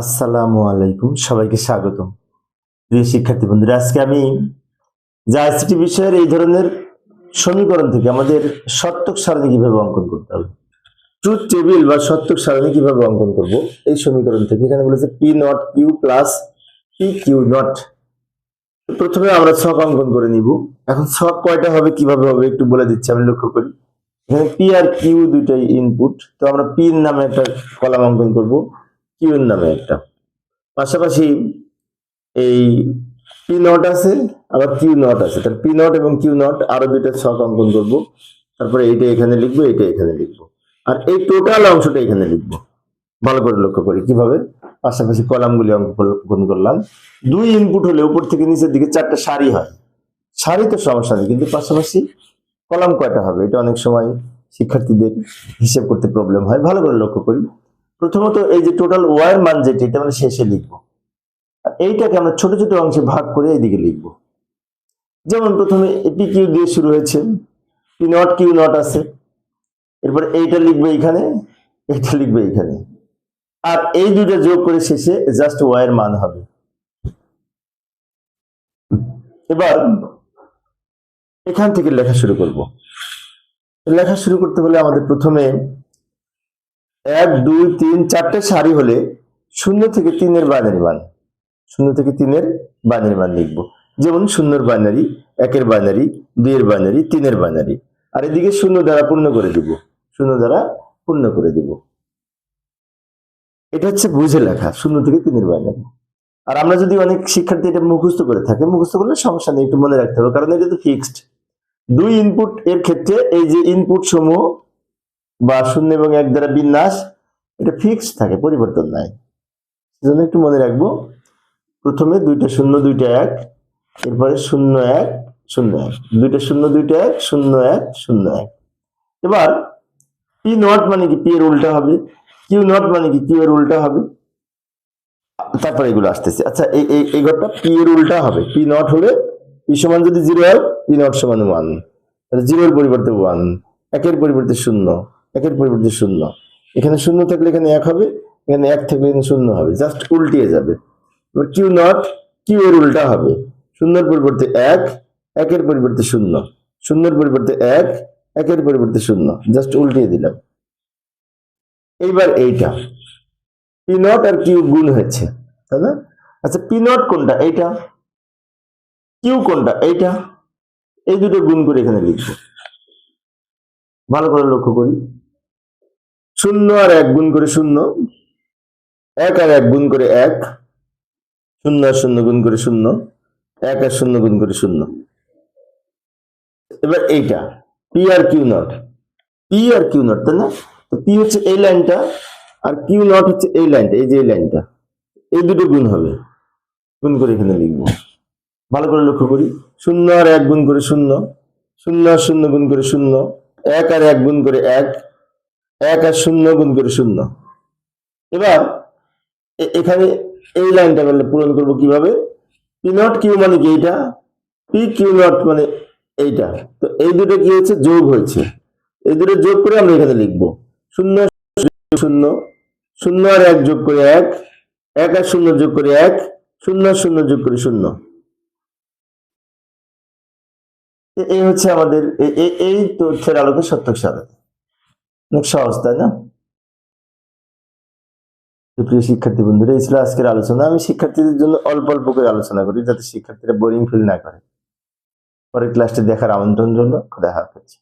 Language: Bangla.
আসসালামু আলাইকুম, সবাইকে স্বাগতম। প্রিয় শিক্ষার্থী বন্ধুরা, আজকে আমি জাইসিটি বিষয়ের এই ধরনের সমীকরণ থেকে আমাদের সত্যক সারণী কীভাবে অঙ্কন করতে হবে? ট্রুথ টেবিল বা সত্যক সারণী কীভাবে অঙ্কন করব? এই সমীকরণ থেকে এখানে বলেছে P not Q plus P Q not. প্রথমে আমরা ছক অঙ্কন করে নিব। এখন ছক কয়টা হবে, কীভাবে হবে, একটু বলে দিচ্ছি, আমি লক্ষ্য করি। এখানে পি আর কিউ দুইটাই ইনপুট তো আমরা পিন নামে একটা কলাম অঙ্কন করব। কিউ নামে একটা। পাশাপাশি এই পি নট আছে, আবার কিউ নট আছে। তার পি নট এবং কিউ নট, আরও দুইটা ছক অঙ্কন করব। তারপরে এইটা এখানে লিখব, এইটা এখানে লিখব। আর এই টোটাল অংশটা এখানে লিখব। ভালো করে লক্ষ্য করি কীভাবে। পাশাপাশি কলামগুলি অঙ্কন করলাম। দুই ইনপুট হলে উপর থেকে নিচের দিকে চারটা সারি হয়। সারি তো সমস্যা নেই, কিন্তু পাশাপাশি কলাম কয়টা হবে? এটা অনেক সময় শিক্ষার্থীদের হিসেব করতে প্রবলেম হয়। ভালো করে লক্ষ্য করি। প্রথমত এই যে টোটাল ওয়ার মান যেটা এটা আমরা শেষে লিখব। আর এইটাকে আমরা ছোট ছোট অংশে ভাগ করে এইদিকে লিখব। যেমন প্রথমে এপি কিউ দিয়ে শুরু হয়েছে। পি নট কিউ নট আছে। এরপর এইটা লিখবে এখানে এইটা লিখবে এখানে আর এই দুইটা যোগ করে শেষে জাস্ট ওয়ার মান হবে। এবার এখান থেকে লেখা শুরু করব। লেখা শুরু করতে হলে আমাদের প্রথমে এক, দুই, তিন, চারটে সারি হলে শূন্য থেকে তিনের বাইনারি মান। শূন্য থেকে তিনের বাইনারি মান লিখব। যেমন শূন্যর বাইনারি একের বাইনারি দুইয়ের বাইনারি তিনের বাইনারি আর এদিকে শূন্য দ্বারা পূর্ণ করে দিব। শূন্য দ্বারা পূর্ণ করে দিব। এটা হচ্ছে বুঝে লেখা, শূন্য থেকে তিনের বাইনারি আর আমরা যদি অনেক শিক্ষার্থী এটা মুখস্থ করে থাকে, মুখস্থ করলে সমস্যা নেই, একটু মনে রাখতে হবে, কারণ এটা তো ফিক্সড দুই ইনপুট এর ক্ষেত্রে এই যে ইনপুট সমূহ বা শূন্য এবং এক দ্বারা বিন্যাস, এটা ফিক্স থাকে, পরিবর্তন নাই। সেজন্য একটু মনে রাখব, প্রথমে দুইটা শূন্য, দুইটা এক, এরপরে শূন্য এক শূন্য এক। দুইটা শূন্য, দুইটা এক, শূন্য এক শূন্য এক। এবার পি নট মানে কি? পি এর উল্টা হবে। কিউ নট মানে কি? কিউ এর উল্টা হবে। তারপরে এগুলো আসতেছে। আচ্ছা এই এই ঘরটা পি এর উল্টা হবে। পি নট হলে পি সমান যদি জিরো হয় পি নট সমান ওয়ান জিরোর পরিবর্তে ওয়ান একের পরিবর্তে শূন্য। একের পরিবর্তে শূন্য। এখানে শূন্য থাকলে এখানে এক হবে, এখানে এক থাকলে এখানে শূন্য হবে জাস্ট উল্টিয়ে যাবে। এবার কিউ নট কিউ এর উল্টা হবে। শূন্যর পরিবর্তে এক, একের পরিবর্তে শূন্য। শূন্যর পরিবর্তে এক, একের পরিবর্তে শূন্য। জাস্ট উল্টিয়ে দিলাম। এইবার এইটা। পি নট আর কিউ গুণ হয়েছে, তাই না? আচ্ছা পি নট কোনটা? এইটা। কিউ কোনটা? এইটা। এই দুটো গুণ করে এখানে লিখব। ভালো করে লক্ষ্য করি। শূন্য আর এক গুণ করে শূন্য। এক আর এক গুণ করে এক। শূন্য আর শূন্য গুণ করে শূন্য। এক আর শূন্য গুণ করে শূন্য। এবার এইটা পি আর কিউ নট পি আর কিউ নট তাই না? পি হচ্ছে এই লাইনটা আর কিউ নট হচ্ছে এই লাইনটা, এই যে এই লাইনটা। এই দুটো গুণ হবে। গুণ করে এখানে লিখব। ভালো করে লক্ষ্য করি। শূন্য আর এক গুণ করে শূন্য। শূন্য আর শূন্য গুণ করে শূন্য। এক আর এক গুণ করে এক। এক আর শূন্য গুণ করে শূন্য। এবার এখানে এই লাইনটা বললে পূরণ করব কীভাবে? পি নট কিউ মানে কি এইটা? পি কিউ নট মানে এইটা। তো এই দুটো কি হচ্ছে যোগ হয়েছে। এই দুটো যোগ করে আমরা এখানে লিখব। শূন্য শূন্য শূন্য আর এক যোগ করে এক এক আর শূন্য যোগ করে এক, শূন্য শূন্য যোগ করে শূন্য। এই হচ্ছে আমাদের এই তথ্যের আলোকে সত্যক সাধন। অনেক সহজ, তাই না? প্রিয় শিক্ষার্থী বন্ধুরা, এই ছিল আজকের আলোচনা। আমি শিক্ষার্থীদের জন্য অল্প অল্প করে আলোচনা করি যাতে শিক্ষার্থীরা বোরিং ফিল না করে। পরের ক্লাসটি দেখার আমন্ত্রণ জন্য দেখা হচ্ছে